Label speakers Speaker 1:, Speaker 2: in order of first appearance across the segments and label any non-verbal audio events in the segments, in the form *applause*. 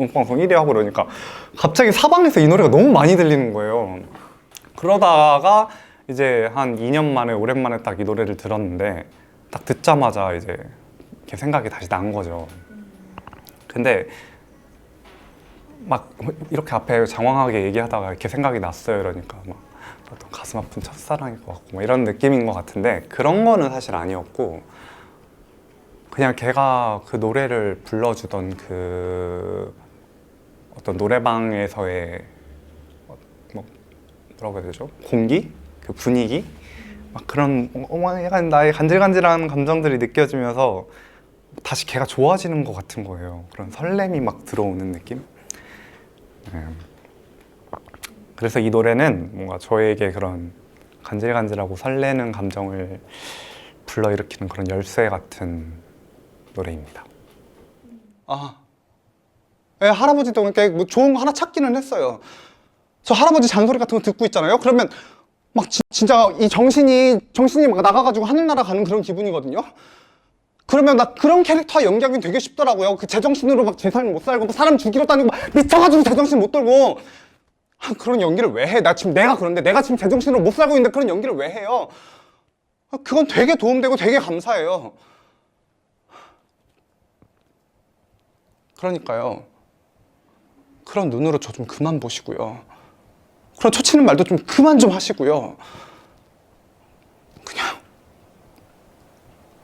Speaker 1: 음악방송 1위 하고 그러니까 갑자기 사방에서 이 노래가 너무 많이 들리는 거예요. 그러다가 이제 한 2년 만에 오랜만에 딱 이 노래를 들었는데 딱 듣자마자 이제 이렇게 생각이 다시 난 거죠. 근데 막 이렇게 앞에 장황하게 얘기하다가 이렇게 생각이 났어요. 이러니까 막 가슴 아픈 첫사랑일 것 같고 뭐 이런 느낌인 것 같은데 그런 거는 사실 아니었고 그냥 걔가 그 노래를 불러주던 그 어떤 노래방에서의 어, 뭐 뭐라고 해야 되죠? 공기? 그 분위기? 막 그런 어, 약간 나의 간질간질한 감정들이 느껴지면서 다시 걔가 좋아지는 것 같은 거예요. 그런 설렘이 막 들어오는 느낌? 네. 그래서 이 노래는 뭔가 저에게 그런 간질간질하고 설레는 감정을 불러일으키는 그런 열쇠 같은 노래입니다. 아, 예, 할아버지도 이렇게 뭐 좋은 거 하나 찾기는 했어요. 저 할아버지 잔소리 같은 거 듣고 있잖아요. 그러면 막 지- 진짜 이 정신이 정신이 막 나가가지고 하늘나라 가는 그런 기분이거든요. 그러면 나 그런 캐릭터 연기하기 되게 쉽더라고요. 그 제정신으로 막제삶못 살고 막 사람 죽이러 다니고 막 미쳐가지고 제정신 못 들고 아, 그런 연기를 왜 해? 나 지금 내가 그런데 내가 지금 제정신으로 못 살고 있는데 그런 연기를 왜 해요? 아, 그건 되게 도움되고 되게 감사해요. 그러니까요. 그런 눈으로 저 좀 그만 보시고요. 그런 초치는 말도 좀 그만 좀 하시고요. 그냥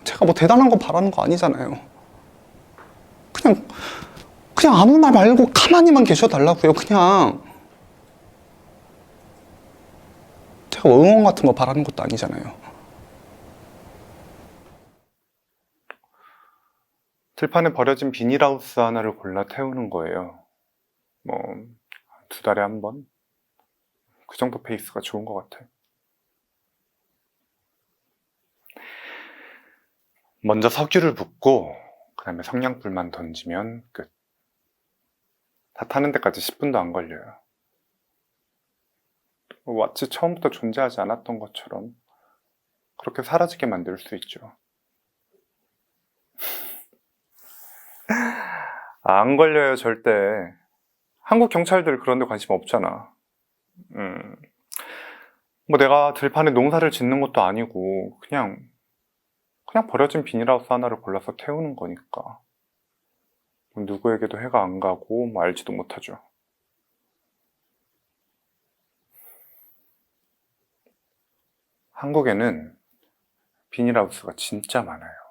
Speaker 1: 제가 뭐 대단한 거 바라는 거 아니잖아요. 그냥 그냥 아무 말 말고 가만히만 계셔 달라고요. 그냥 제가 뭐 응원 같은 거 바라는 것도 아니잖아요. 들판에 버려진 비닐하우스 하나를 골라 태우는 거예요. 뭐, 두 달에 한 번? 그 정도 페이스가 좋은 것 같아요. 먼저 석유를 붓고, 그 다음에 성냥불만 던지면 끝. 다 타는 데까지 10분도 안 걸려요. 마치 처음부터 존재하지 않았던 것처럼 그렇게 사라지게 만들 수 있죠. *laughs* 아, 안 걸려요, 절대. 한국 경찰들 그런 데 관심 없잖아. 음. 뭐 내가 들판에 농사를 짓는 것도 아니고, 그냥, 그냥 버려진 비닐하우스 하나를 골라서 태우는 거니까. 뭐 누구에게도 해가 안 가고, 뭐 알지도 못하죠. 한국에는 비닐하우스가 진짜 많아요.